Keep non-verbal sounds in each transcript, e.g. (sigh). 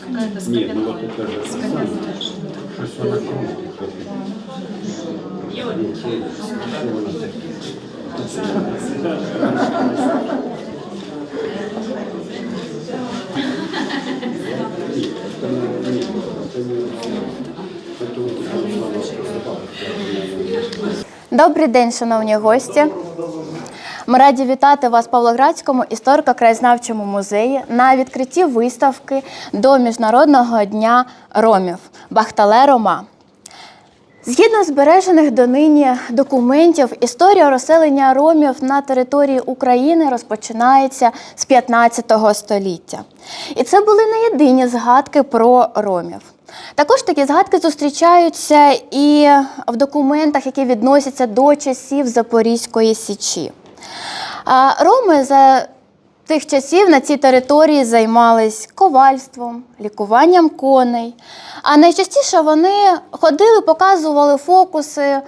Какая-то Нет, ну же Щось вона Добрий день, шановні гості. Ми раді вітати вас в Павлоградському історико-краєзнавчому музеї на відкритті виставки до Міжнародного дня ромів Бахтале Рома. Згідно збережених донині документів, історія розселення ромів на території України розпочинається з 15 століття. І це були не єдині згадки про ромів. Також такі згадки зустрічаються і в документах, які відносяться до часів Запорізької Січі. Роми за тих часів на цій території займались ковальством, лікуванням коней. А найчастіше вони ходили, показували фокуси,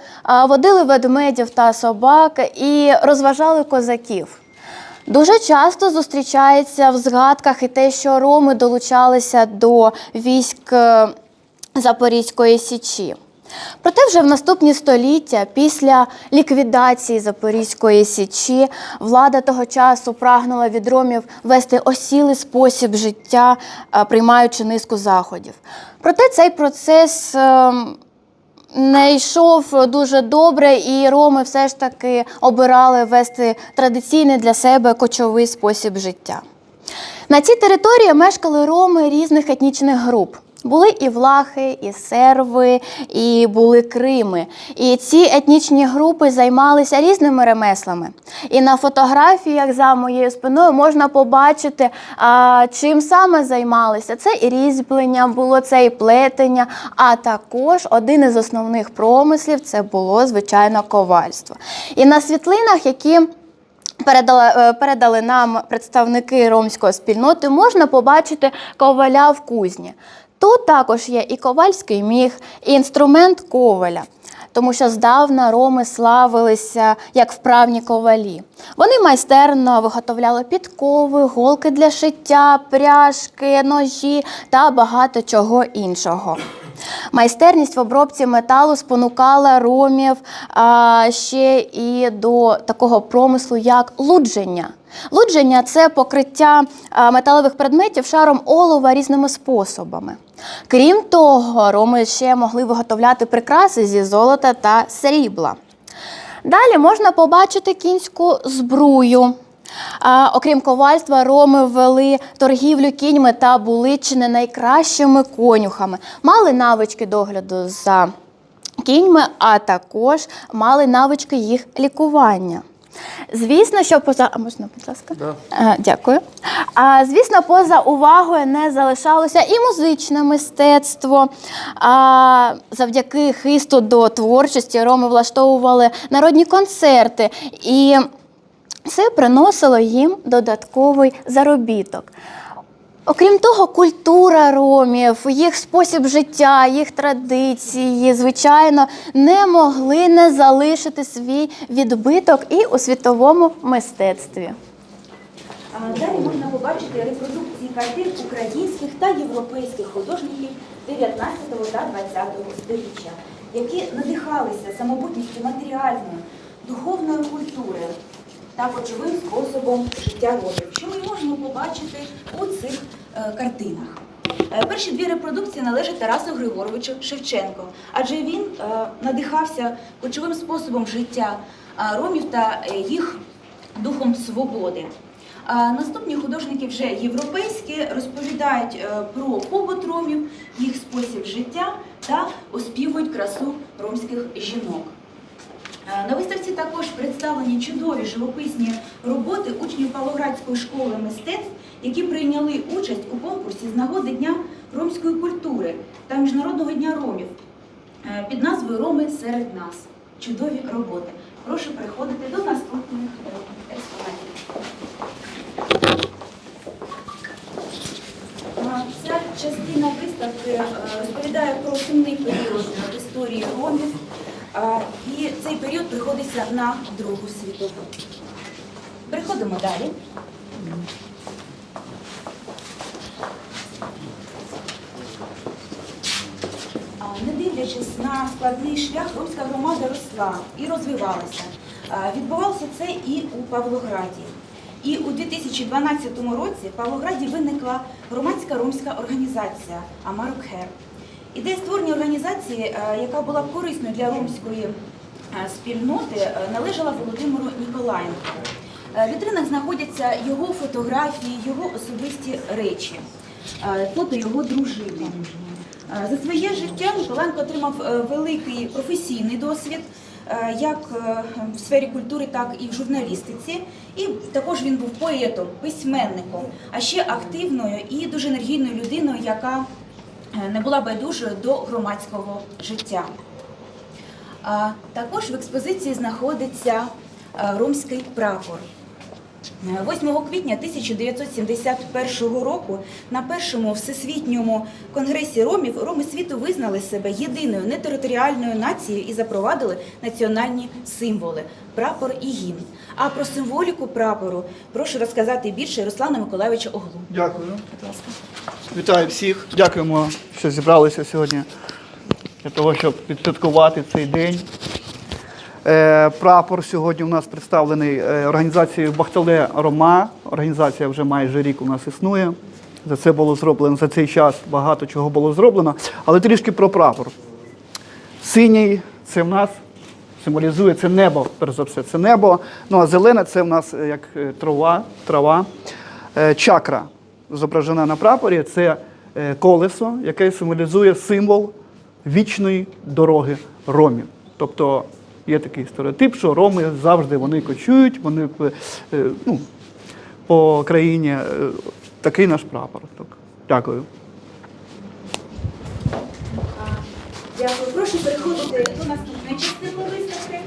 водили ведмедів та собак і розважали козаків. Дуже часто зустрічається в згадках і те, що роми долучалися до військ е, Запорізької Січі. Проте вже в наступні століття, після ліквідації Запорізької Січі, влада того часу прагнула від ромів вести осілий спосіб життя, е, приймаючи низку заходів. Проте цей процес ем, не йшов дуже добре, і роми все ж таки обирали вести традиційний для себе кочовий спосіб життя. На цій території мешкали роми різних етнічних груп. Були і влахи, і серви, і були крими. І ці етнічні групи займалися різними ремеслами. І на фотографіях за моєю спиною можна побачити, а, чим саме займалися. Це і різьблення, було це і плетення, а також один із основних промислів це було звичайно ковальство. І на світлинах, які передали, е, передали нам представники ромської спільноти, можна побачити коваля в кузні. Тут також є і ковальський міг, і інструмент коваля. Тому що здавна роми славилися як вправні ковалі. Вони майстерно виготовляли підкови, голки для шиття, пряжки, ножі та багато чого іншого. Майстерність в обробці металу спонукала ромів а, ще і до такого промислу, як лудження. Лудження це покриття металевих предметів шаром олова різними способами. Крім того, роми ще могли виготовляти прикраси зі золота та срібла. Далі можна побачити кінську збрую. А, окрім ковальства, роми ввели торгівлю кіньми та були чи не найкращими конюхами. Мали навички догляду за кіньми, а також мали навички їх лікування. Звісно, що поза а можна, будь ласка, Е, дякую. А звісно, поза увагою не залишалося і музичне мистецтво. А, завдяки хисту до творчості роми влаштовували народні концерти і це приносило їм додатковий заробіток. Окрім того, культура ромів, їх спосіб життя, їх традиції, звичайно, не могли не залишити свій відбиток і у світовому мистецтві. Далі можна побачити репродукції картин українських та європейських художників 19 та 20 століття, які надихалися самобутністю матеріальної, духовної культури та кочовим способом життя родів, що ми можемо побачити у цих е, картинах. Е, Перші дві репродукції належать Тарасу Григоровичу Шевченко, адже він е, надихався кочовим способом життя ромів та їх духом свободи. А наступні художники вже європейські розповідають про побут ромів, їх спосіб життя та оспівують красу ромських жінок. Е, На виставці також представлені чудові живописні роботи учнів Павлоградської школи мистецтв, які прийняли участь у конкурсі з нагоди Дня ромської культури та Міжнародного дня ромів е, під назвою Роми серед нас. Чудові роботи. Прошу приходити до наступних е, експонатів. Ця частина виставки е, розповідає про сумний період історії ромів, і цей період приходиться на Другу світову. Переходимо далі. Не дивлячись на складний шлях, ромська громада росла і розвивалася. Відбувалося це і у Павлограді. І у 2012 році в Павлограді виникла громадська ромська організація Амарокхер. Ідея створення організації, е, яка була корисною для ромської е, спільноти, е, належала Володимиру Ніколаєнку. В вітринах знаходяться його фотографії, його особисті речі, фото його дружини. За своє життя Ніколаєнко отримав великий професійний досвід, як в сфері культури, так і в журналістиці. І також він був поетом, письменником, а ще активною і дуже енергійною людиною, яка не була байдужою до громадського життя. Також в експозиції знаходиться е, ромський прапор. Е, 8 квітня 1971 року на першому всесвітньому конгресі ромів роми світу визнали себе єдиною нетериторіальною нацією і запровадили національні символи прапор і гімн. А про символіку прапору прошу розказати більше Руслана Миколайовича Оглу. Дякую. Будь ласка. Вітаю всіх. Дякуємо, що зібралися сьогодні для того, щоб відсвяткувати цей день. Е, Прапор сьогодні у нас представлений е, організацією Бахтале Рома. Організація вже майже рік у нас існує. За це було зроблено за цей час багато чого було зроблено. Але трішки про прапор. Синій це в нас символізує це небо, перш за все, це небо. Ну а зелене це в нас е, як трава, трава. Чакра зображена на прапорі це е, колесо, яке символізує символ вічної дороги ромів. Тобто є такий стереотип, що роми завжди вони кочують, вони е, ну, по країні. Е, Такий наш прапор. Так. Дякую. Дякую. Прошу переходити до наступної частини виставки.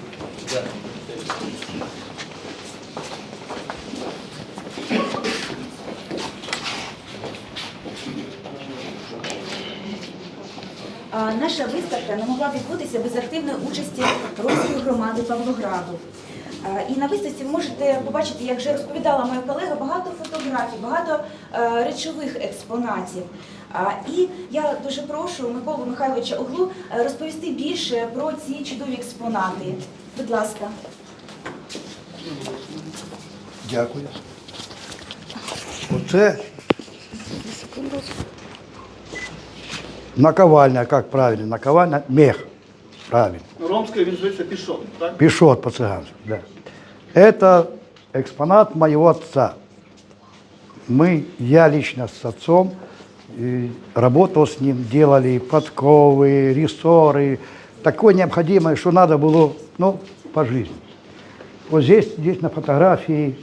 Наша виставка не могла відбутися без активної участі ромської громади Павлограду. І на виставці ви можете побачити, як вже розповідала моя колега, багато фотографій, багато е, речових експонатів. І я дуже прошу Миколу Михайловича Оглу е, розповісти більше про ці чудові експонати. Будь ласка. Дякую. Оце наковальня, як правильно? Наковальня, мех. Правильно. Ромською він зветься пішов, так? Пишот по-цыгански, да. Это экспонат моего отца. Мы, я лично с отцом э, работал с ним, делали подковы, рессоры, такое необходимое, что надо было, ну, по жизни. Вот здесь, здесь на фотографії,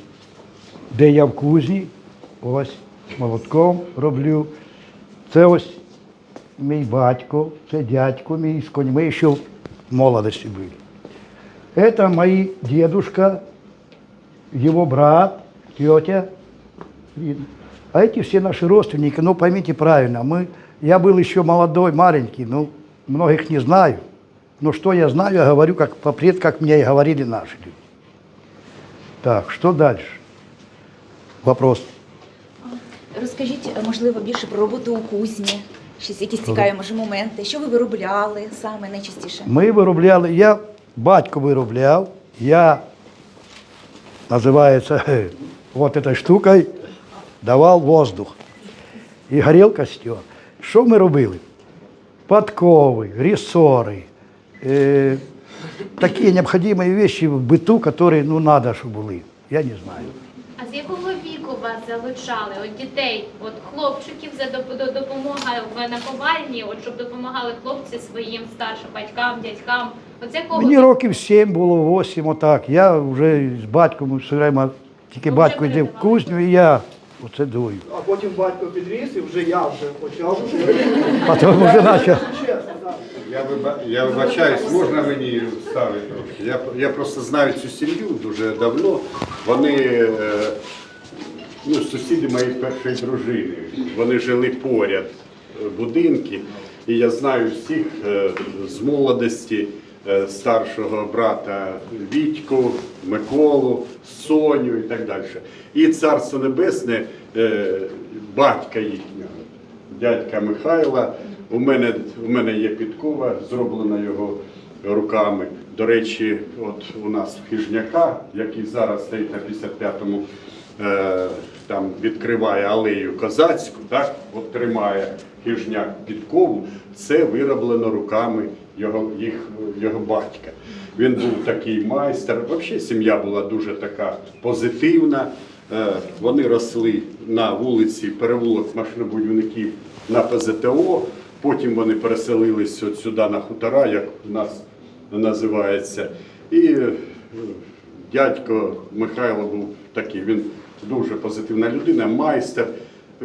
де я в кузні, ось молотком роблю. Це ось мій батько, це дядько мій з коньми, ще в молодості були. Это мои дедушка, его брат, тетя. видно. А эти все наши родственники, ну поймите правильно, мы, я был еще молодой, маленький, ну многих не знаю. Но что я знаю, я говорю как по пред, как мне и говорили наши люди. Так, что дальше? Вопрос. Розкажіть, е, можливо, більше про роботу у кузні. Щось якісь цікаві може моменти. Що ви виробляли саме найчастіше? Ми виробляли, я батько виробляв, я, називається, (laughs) вот этой штукой давав воздух. І горів костер. Що ми робили? Подкови, ресори, е, такі необхідні речі в биту, які ну, треба, щоб були. Я не знаю. А з якого віку вас залучали? От дітей, от хлопчиків за доп- допомога в наковальні, от щоб допомагали хлопці своїм старшим батькам, дядькам. От з якого Мені віку? років 7 було, 8, отак. Я вже з батьком все время, тільки Ви батько йде в передавали? кузню, і я оце дую. А потім батько підріс і вже я вже почав. Потім вже почав. Я, виба... я вибачаюсь, можна мені ставити? Я, я просто знаю цю сім'ю дуже давно. Вони е, ну, сусіди моєї першої дружини. Вони жили поряд е, будинки. І я знаю всіх е, з молодості. Е, старшого брата Вітьку, Миколу, Соню і так далі. І Царство Небесне, е, батька їхнього, дядька Михайла. У мене, у мене є підкова, зроблена його руками. До речі, от у нас Хижняка, який зараз стоїть на 55-му, е, там відкриває алею козацьку, так, от тримає Хижняк підкову, це вироблено руками його, їх, його батька. Він був такий майстер. Взагалі сім'я була дуже така позитивна. Е, Вони росли на вулиці перевулок машинобудівників на ПЗТО. Потім вони переселились от сюди на хутора, як у нас називається. І е, дядько Михайло був такий, він дуже позитивна людина, майстер.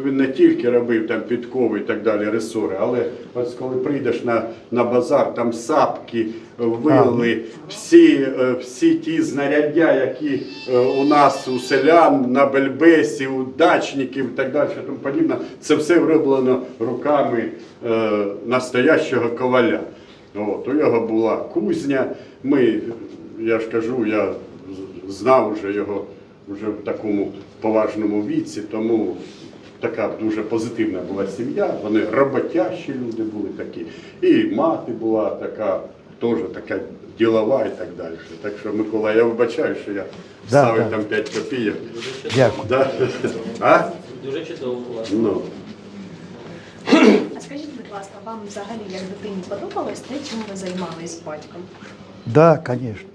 Він не тільки робив там підкови і так далі, ресори, але ось коли прийдеш на, на базар, там сапки, вили, всі, е, всі ті знаряддя, які е, у нас у селян, на бельбесі, у дачників і так далі, тому подібне, це все вироблено руками е, настоящого коваля. От, у нього була кузня. Ми, я ж кажу, я знав вже його вже в такому поважному віці, тому така дуже позитивна була сім'я. Вони роботящі люди були такі. І мати була така, теж така ділова і так далі. Так що, Микола, я вибачаю, що я Да, ставив да. там 5 копійок. Дякую. Да? А? Дуже чудово у вас. Ну. А скажіть, будь ласка, вам взагалі як дитині подобалось те, чим ви займались з батьком? Да, звісно.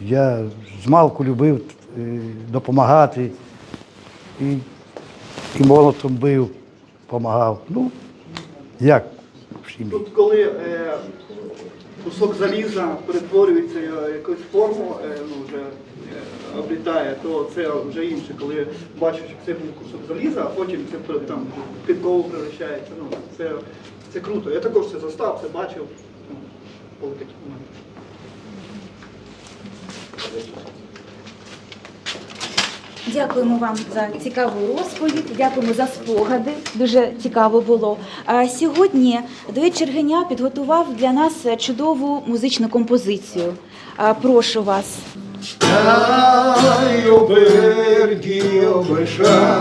Я з малку любив е, допомагати і, і молотом бив, допомагав. Ну, як в сім'ї. Тут, коли е, кусок заліза перетворюється в якусь форму, е, ну, вже е, облітає, то це вже інше, коли бачиш, що це був кусок заліза, а потім це там підкову превращається. Ну, це, це круто. Я також це застав, це бачив. Ну, були такі моменти. Дякуємо вам за цікаву розповідь, дякуємо за спогади. Дуже цікаво було. А Сьогодні дует Чергеня підготував для нас чудову музичну композицію. Прошу вас. Ай, оберді обиша,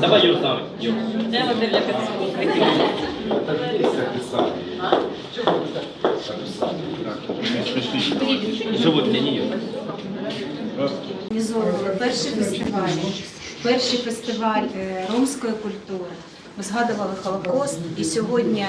Давай для нее. організовували перший фестиваль, перший фестиваль е, ромської культури. Ми згадували Холокост, і сьогодні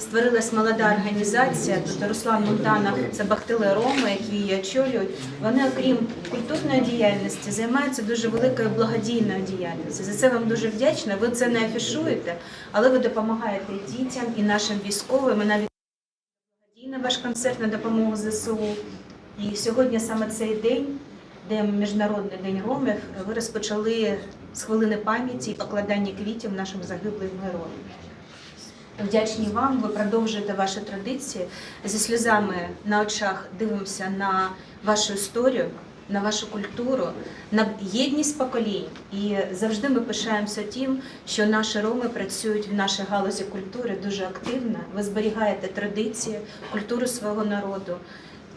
створилась молода організація. Тут Руслан Монтанов, це Бахтили Роми, які її очолюють. Вони, окрім культурної діяльності, займаються дуже великою благодійною діяльністю. За це вам дуже вдячна. Ви це не афішуєте, але ви допомагаєте і дітям, і нашим військовим. І навіть благодійний ваш концерт на допомогу ЗСУ. І сьогодні саме цей день, де Міжнародний день ромів, ви розпочали з хвилини пам'яті і покладання квітів нашим загиблим героям. Вдячні вам, ви продовжуєте ваші традиції. Зі сльозами на очах дивимося на вашу історію, на вашу культуру, на єдність поколінь. І завжди ми пишаємося тим, що наші роми працюють в нашій галузі культури дуже активно. Ви зберігаєте традиції, культуру свого народу.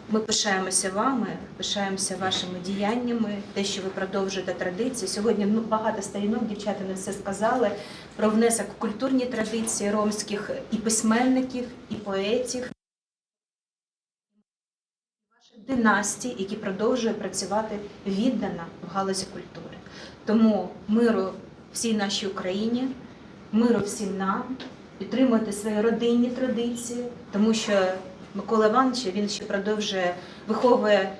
Ми пишаємося вами, пишаємося вашими діяннями, те, що ви продовжуєте традиції. Сьогодні ну, багато сторінок дівчата не все сказали про внесок в культурні традиції ромських і письменників, і поетів, ваших династій, які продовжують працювати віддано в галузі культури. Тому миру всій нашій Україні, миру всім нам, підтримуйте свої родинні традиції, тому що Микола Іванович він ще продовжує виховує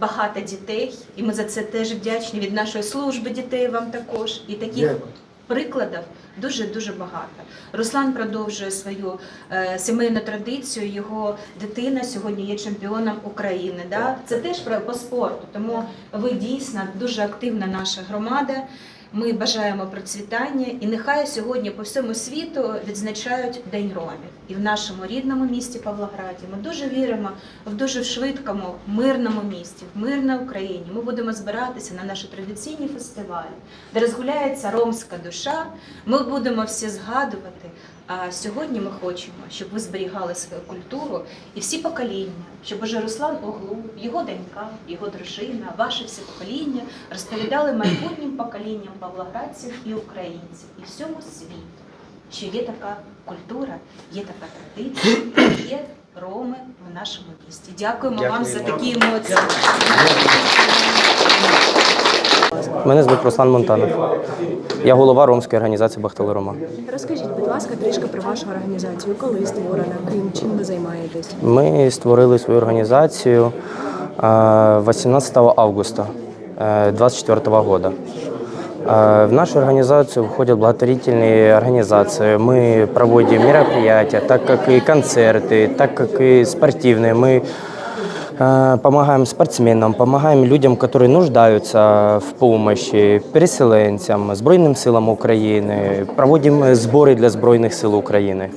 багато дітей, і ми за це теж вдячні від нашої служби дітей вам також. І таких Дякую. прикладів дуже дуже багато. Руслан продовжує свою е, сімейну традицію. Його дитина сьогодні є чемпіоном України. Да? Це теж про по спорту. Тому ви дійсно дуже активна наша громада. Ми бажаємо процвітання, і нехай сьогодні по всьому світу відзначають День ромів. І в нашому рідному місті Павлограді ми дуже віримо в дуже швидкому мирному місті, в мирній Україні. Ми будемо збиратися на наші традиційні фестивалі, де розгуляється ромська душа. Ми будемо всі згадувати. А сьогодні ми хочемо, щоб ви зберігали свою культуру і всі покоління, щоб уже Руслан Оглу, його донька, його дружина, ваші всі покоління розповідали майбутнім поколінням павлоградців і українців і всьому світу, що є така культура, є така традиція, є роми в нашому місті. Дякуємо вам за такі емоції. Мене звуть Руслан Монтанов. Я голова ромської організації Бахтали Рома. Розкажіть, будь ласка, трішки про вашу організацію. Коли створена, ким чим ви займаєтесь? Ми створили свою організацію е, 18 августа 2024 года. Э, В нашу организацию входят благотворительные организации. Мы проводим мероприятия, так как и концерты, так как и спортивные. Мы э, помогаем спортсменам, помогаем людям, которые нуждаются в помощи, переселенцям, Збройним силам України. Проводим збори для Збройних сил України.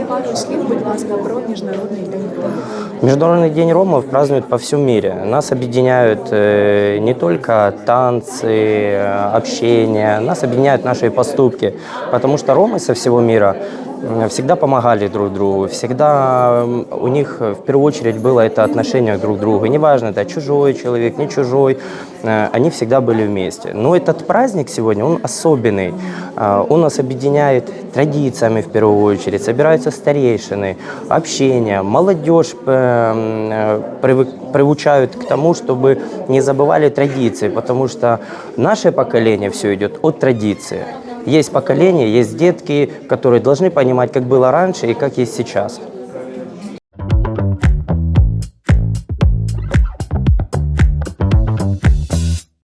І пару слів, будь ласка, про міжнародний день Ромів. Международный день ромов празднуют по всему мире. Нас объединяют э, не только танцы, э, общение, нас объединяют наши поступки, потому что ромы со всего мира м, всегда помогали друг другу, всегда м, у них э, в первую очередь было это отношение друг к другу. И неважно, это чужой человек, не чужой, э, они всегда были вместе. Но этот праздник сегодня, он особенный. А, Он нас объединяет традициями в первую очередь. Собираются старейшины, общение. Молодежь э, м, э, привык- приучают к тому, чтобы не забывали традиции, потому что наше поколение все идет от традиции. Есть поколение, есть детки, которые должны понимать, как было раньше и как есть сейчас.